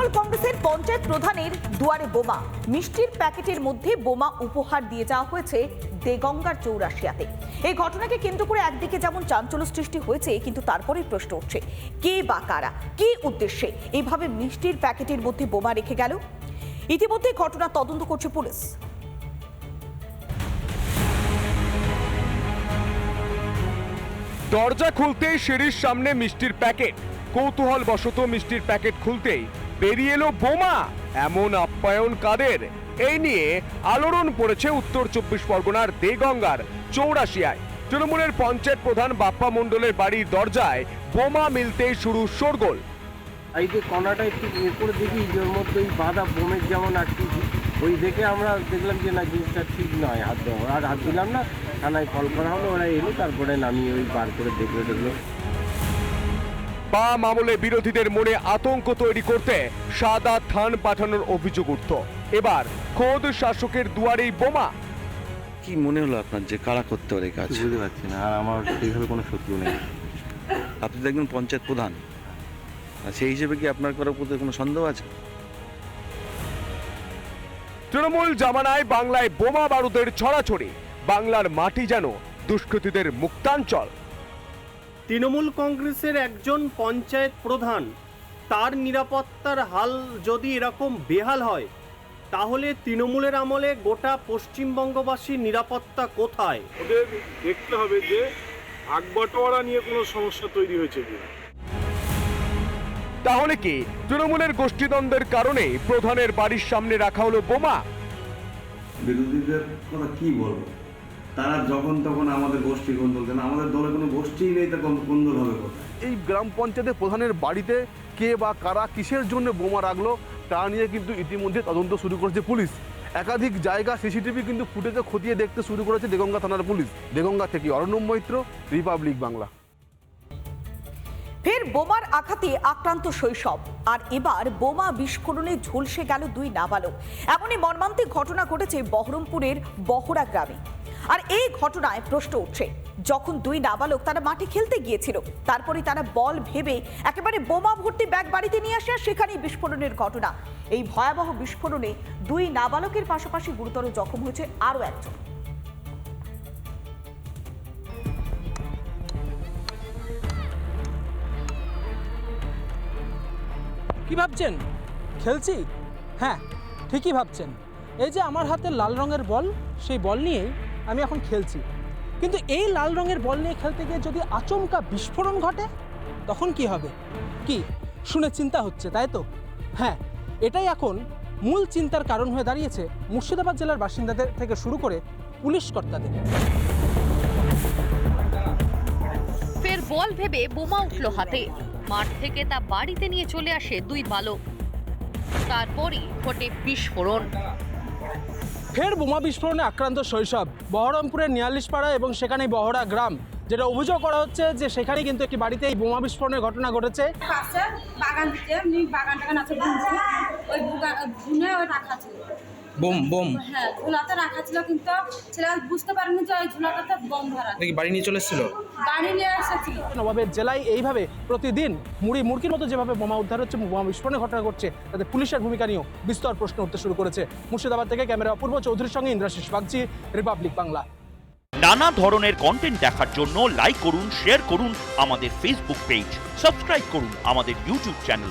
তৃণমূল কংগ্রেসের পঞ্চায়েত প্রধানের দুয়ারে বোমা। মিষ্টির প্যাকেটের মধ্যে বোমা উপহার দিয়ে যাওয়া হয়েছে দেগঙ্গার চৌরাশিয়াতে। এই ঘটনাকে কেন্দ্র করে একদিকে যেমন চাঞ্চল্য সৃষ্টি হয়েছে, কিন্তু তারপরেই প্রশ্ন উঠছে, কে বা কারা? কি উদ্দেশ্যে এইভাবে মিষ্টির প্যাকেটের মধ্যে বোমা রেখে গেল? ইতিমধ্যে ঘটনা তদন্ত করছে পুলিশ। দরজা খুলতেই সিঁড়ির সামনে মিষ্টির প্যাকেট। কৌতূহল বশত মিষ্টির প্যাকেট খুলতেই বেরিয়ে এলো বোমা। এমন আপ্যায়ন কাদের? এই নিয়ে আলোড়ন পড়েছে উত্তর চব্বিশ পরগনার দেগঙ্গার চৌরাশিয়ায়। তৃণমূলের পঞ্চায়েত প্রধান বাপ্পা মণ্ডলের বাড়ির দরজায় বোমা মিলতেই শুরু শোরগোল। এই যে কণাটা একটু এ করে দেখি যে মধ্যে ওই বাঁধা বোমের যেমন আটকে ওই দেখে আমরা দেখলাম যে না, জিনিসটা ঠিক নয়। হাত দেওয়া আর হাত দিলাম না, থানায় কল করা হলো, ওরা এলো, তারপরে নামিয়ে ওই বার করে দেখল দেখল। বাম আমলে বিরোধীদের মনে আতঙ্ক তৈরি করতে সাদা থান পাঠানোর অভিযোগ উঠত। এবার খোদ শাসকের দুয়ারেই বোমা। কি মনে হলো আপনার যে কারা করতে পারে কাজ? বুঝতে পারছি না আর আমার সেইভাবে কোনো শত্রু নেই। আপনি তো একজন পঞ্চায়েত প্রধান। সেই হিসেবে কি আপনার করার প্রতি কোনো সন্দেহ আছে? তৃণমূল জামানায় বাংলায় বোমা বারুদের ছড়াছড়ি। বাংলার মাটি যেন দুষ্কৃতীদের মুক্তাঞ্চল। তৃণমূল কংগ্রেসের একজন পঞ্চায়েত প্রধান তার নিরাপত্তার হাল যদি এরকম বেহাল হয় তাহলে তৃণমূলের আমলে গোটা পশ্চিমবঙ্গবাসীর নিরাপত্তা কোথায়? ওদের দেখতে হবে যে ভাগ বটোয়ারা নিয়ে কোনো সমস্যা তৈরি হয়েছে কিনা। তাহলে কি তৃণমূলের গোষ্ঠীদ্বন্দ্বের কারণে প্রধানের বাড়ির সামনে রাখা হলো বোমা? বিরোধীদের কথা কি বলব? তারা যখন তখন আমাদের গোষ্ঠী কোন্দল কেন আমাদের দলে কোনো গোষ্ঠীই নেই তা কোন্দল হবে এই গ্রাম পঞ্চায়েতের প্রধানের বাড়িতে কে বা কারা কিসের জন্য বোমা রাখল তা নিয়ে কিন্তু ইতিমধ্যে তদন্ত শুরু করেছে পুলিশ। একাধিক জায়গা সিসিটিভি কিন্তু ফুটেজে খতিয়ে দেখতে শুরু করেছে দেগঙ্গা থানার পুলিশ। দেগঙ্গা থেকে অর্ণব মৈত্র রিপাবলিক বাংলা। ফের বোমার আঘাতে আক্রান্ত শৈশব। আর এবার বোমা বিস্ফোরণে ঝলসে গেল দুই নাবালক। এমনই মর্মান্তিক ঘটনা ঘটেছে বহরমপুরের বহরা গ্রামে। আর এই ঘটনায় প্রশ্ন উঠছে, যখন দুই নাবালক তারা মাঠে খেলতে গিয়েছিল তারপরে তারা বল ভেবে একেবারে বোমা ভর্তি ব্যাগ বাড়িতে নিয়ে আসে আর সেখানেই বিস্ফোরণের ঘটনা। এই ভয়াবহ বিস্ফোরণে দুই নাবালকের পাশাপাশি গুরুতর জখম হয়েছে আরও একজন। কি ভাবছেন? খেলছি? হ্যাঁ ঠিকই ভাবছেন। এই যে আমার হাতে লাল রঙের বল, সেই বল নিয়েই আমি এখন খেলছি। কিন্তু এই লাল রঙের বল নিয়ে খেলতে গিয়ে যদি আচমকা বিস্ফোরণ ঘটে, তখন কি হবে? কি? শুনে চিন্তা হচ্ছে, তাই তো? হ্যাঁ এটাই এখন মূল চিন্তার কারণ হয়ে দাঁড়িয়েছে মুর্শিদাবাদ জেলার বাসিন্দাদের থেকে শুরু করে পুলিশ কর্তাদের। ফের বল ভেবে বোমা উঠল হাতে। মাঠ থেকে তা বাড়িতে নিয়ে চলে আসে দুই বালক। তারপরই ঘটে বিস্ফোরণ। ফের বোমা বিস্ফোরণে আক্রান্ত শৈশব। বহরমপুরের নিয়ালিশপাড়া এবং সেখানে বহরা গ্রাম। যেটা অভিযোগ করা হচ্ছে যে সেখানে কিন্তু একটি বাড়িতে এই বোমা বিস্ফোরণের ঘটনা ঘটেছে। বাগান বাগান টাগান আছে ওই ওই রাখা বোম বোম। হ্যাঁ ঝুলাতে রাখা ছিল কিন্তু ছেলে বুঝতে পারেনি যে ওই ঝুলাটাতে বোম ধরা। নাকি বাড়ি নিয়ে চলে এসেছিল? বাড়ি নিয়ে এসেছিল নবাবের জেলায় এইভাবে প্রতিদিন মুড়ি মুরগির মতো যেভাবে বোমা উদ্ধার হচ্ছে বোমা বিস্ফোরণের ঘটনা ঘটছে তাতে পুলিশের ভূমিকা নিয়েও বিস্তর প্রশ্ন উঠতে শুরু করেছে। মুর্শিদাবাদ থেকে ক্যামেরা অপূর্ব চৌধুরীর সঙ্গে ইন্দ্রাশিস বাগচি রিপাবলিক বাংলা। নানা ধরনের কন্টেন্ট দেখার জন্য লাইক করুন শেয়ার করুন আমাদের ফেসবুক পেজ সাবস্ক্রাইব করুন আমাদের ইউটিউব চ্যানেল